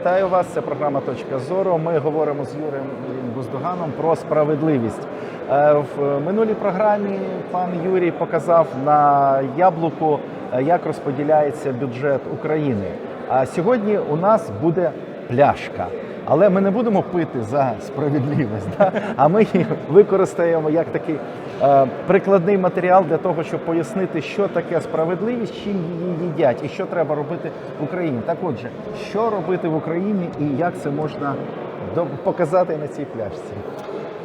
Вітаю вас. Це програма Точка зору. Ми говоримо з Юрієм Буздуганом про справедливість. Е, В минулій програмі пан Юрій показав на яблуку, е, як розподіляється бюджет України. А сьогодні у нас буде пляшка. Але ми не будемо пити за справедливість, да? а ми її використаємо як такий е, прикладний матеріал для того, щоб пояснити, що таке справедливість, чим її їдять і що треба робити в Україні. Так отже, що робити в Україні і як це можна показати на цій пляшці?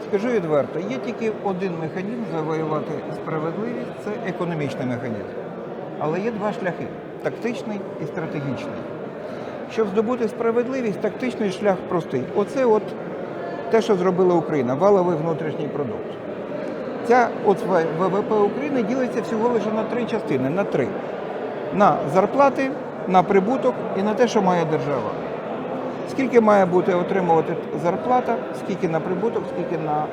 Скажу відверто, є тільки один механізм завоювати справедливість це економічний механізм. Але є два шляхи тактичний і стратегічний. Щоб здобути справедливість, тактичний шлях простий. Оце от те, що зробила Україна, валовий внутрішній продукт. Ця от ВВП України ділиться всього лише на три частини, на три: на зарплати, на прибуток і на те, що має держава. Скільки має бути отримувати зарплата, скільки на прибуток, скільки на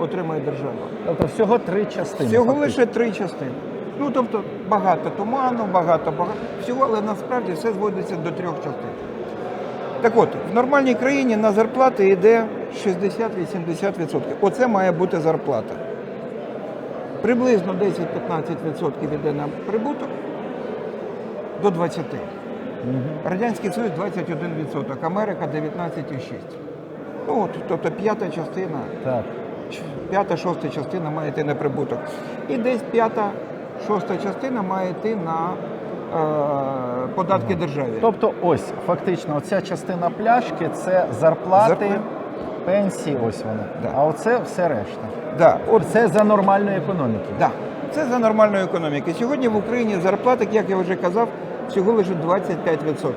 отримує держава. Тобто всього три частини. Всього фактично. лише три частини. Ну тобто багато туману, багато багато всього, але насправді все зводиться до трьох частин. Так от, в нормальній країні на зарплати йде 60-80%. Оце має бути зарплата. Приблизно 10-15% йде на прибуток до 20%. Мгм. Радянський Союз 21%, Америка 19,6%. Ну от, тобто п'ята частина Так. П'ята, шоста частина має йти на прибуток. І десь п'ята, шоста частина має йти на податки державі. Тобто, ось фактично, оця частина пляшки це зарплати, Зарплати. пенсії. Ось вони. Да. А оце все решта. Да, от, Це за нормальної економіки. да. Це за нормальної економіки. Сьогодні в Україні зарплати, як я вже казав, всього лише 25%.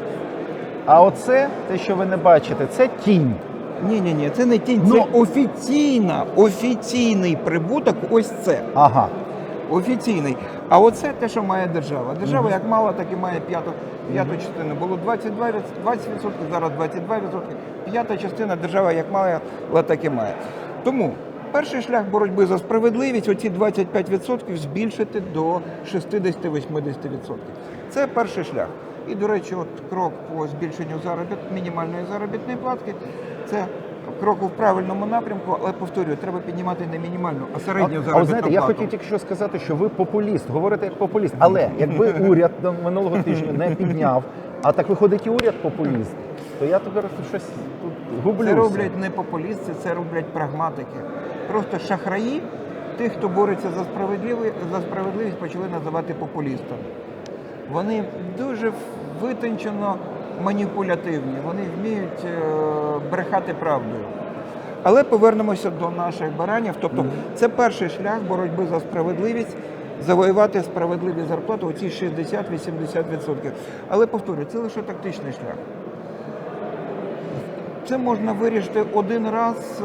А оце, те, що ви не бачите, це тінь. Ні, ні, ні, це не тінь, Ну- це офіційна, офіційний прибуток. Ось це. Ага. Офіційний. А оце те, що має держава. Держава як мала, так і має п'яту, п'яту частину. Було 22, 20%, зараз 22%. П'ята частина держава як має, так і має. Тому перший шлях боротьби за справедливість оці 25% збільшити до 60-80%. Це перший шлях. І, до речі, от крок по збільшенню заробіт, мінімальної заробітної платки це крок у правильному напрямку, але повторюю, треба піднімати не мінімальну, а середню заробітну от знаєте, я плату. хотів тільки що сказати, що ви популіст, говорите як популіст. Але якби уряд минулого тижня не підняв, а так виходить і уряд популіст, то я тепер щось тут гублюся. Це роблять не популісти, це роблять прагматики. Просто шахраї, тих, хто бореться за справедливість, за справедливість, почали називати популістами. Вони дуже витончено маніпулятивні, вони вміють е, брехати правдою. Але повернемося до наших баранів. Тобто, це перший шлях боротьби за справедливість, завоювати справедливі зарплати, оці 60-80%. Але повторюю, це лише тактичний шлях. Це можна вирішити один раз,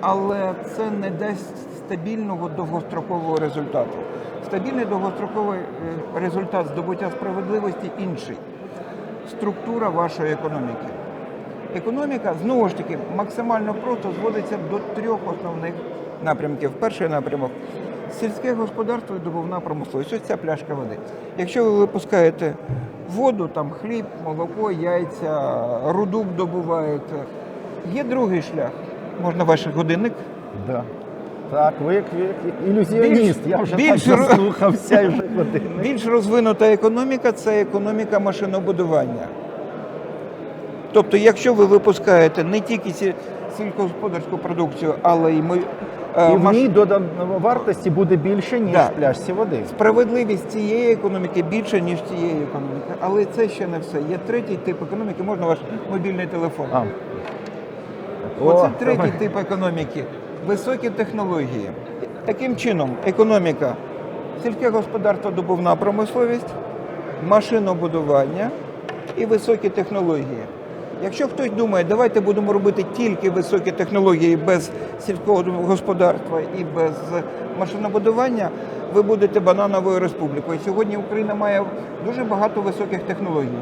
але це не дасть стабільного довгострокового результату. Стабільний довгостроковий е, результат здобуття справедливості інший. Структура вашої економіки. Економіка знову ж таки максимально просто зводиться до трьох основних напрямків. Перший напрямок сільське господарство і добувна промисловість. Ось ця пляшка води. Якщо ви випускаєте воду, там хліб, молоко, яйця, руду добуваєте. Є другий шлях. Можна ваш годинник. Да. Так, ви як, ілюзіоніст. Я вже більш так заслухався і. Більш розвинута економіка це економіка машинобудування. Тобто, якщо ви випускаєте не тільки сі- сільськогосподарську продукцію, але й ми. е, І в ній додана вартості буде більше, ніж Да. в пляшці води. Справедливість цієї економіки більше, ніж цієї економіки. Але це ще не все. Є третій тип економіки, можна ваш мобільний телефон. А. Оце О, третій давай. тип економіки. Високі технології. Таким чином, економіка, сільське господарство, добувна промисловість, машинобудування і високі технології. Якщо хтось думає, давайте будемо робити тільки високі технології без сільського господарства і без машинобудування, ви будете банановою республікою. Сьогодні Україна має дуже багато високих технологій.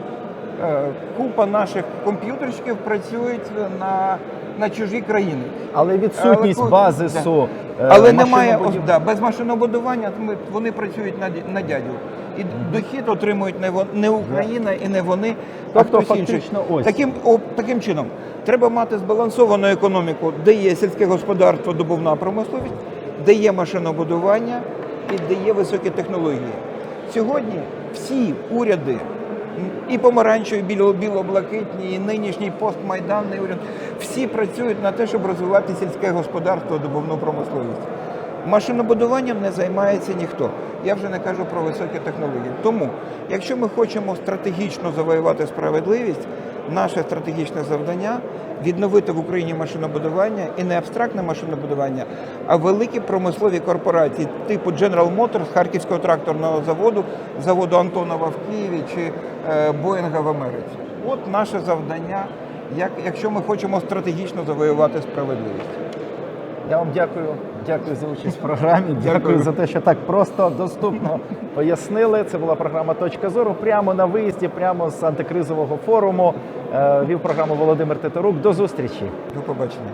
Е, Купа наших комп'ютерщиків працюють на на чужі країни. Але відсутність Але- базису. е, Але немає да, без машинобудування. Вони працюють на, на дядю. І дохід отримують не не Україна і не вони, Тобто а хтось інший. ось. Таким о, таким чином треба мати збалансовану економіку, де є сільське господарство, добувна промисловість, де є машинобудування і де є високі технології. Сьогодні всі уряди. І помаранчеві, біло- біло-блакитні, і нинішній постмайданний уряд всі працюють на те, щоб розвивати сільське господарство, добувну промисловість. Машинобудуванням не займається ніхто. Я вже не кажу про високі технології. Тому, якщо ми хочемо стратегічно завоювати справедливість, наше стратегічне завдання відновити в Україні машинобудування і не абстрактне машинобудування, а великі промислові корпорації, типу General Motors, Харківського тракторного заводу, заводу Антонова в Києві чи е, Боїнга в Америці. От наше завдання, як, якщо ми хочемо стратегічно завоювати справедливість. Я вам дякую. Дякую за участь в програмі. Дякую, Дякую. за те, що так просто, доступно пояснили. Це була програма Точка зору. Прямо на виїзді, прямо з антикризового форуму. Е, Вів програму Володимир Тетерук. До зустрічі. До побачення.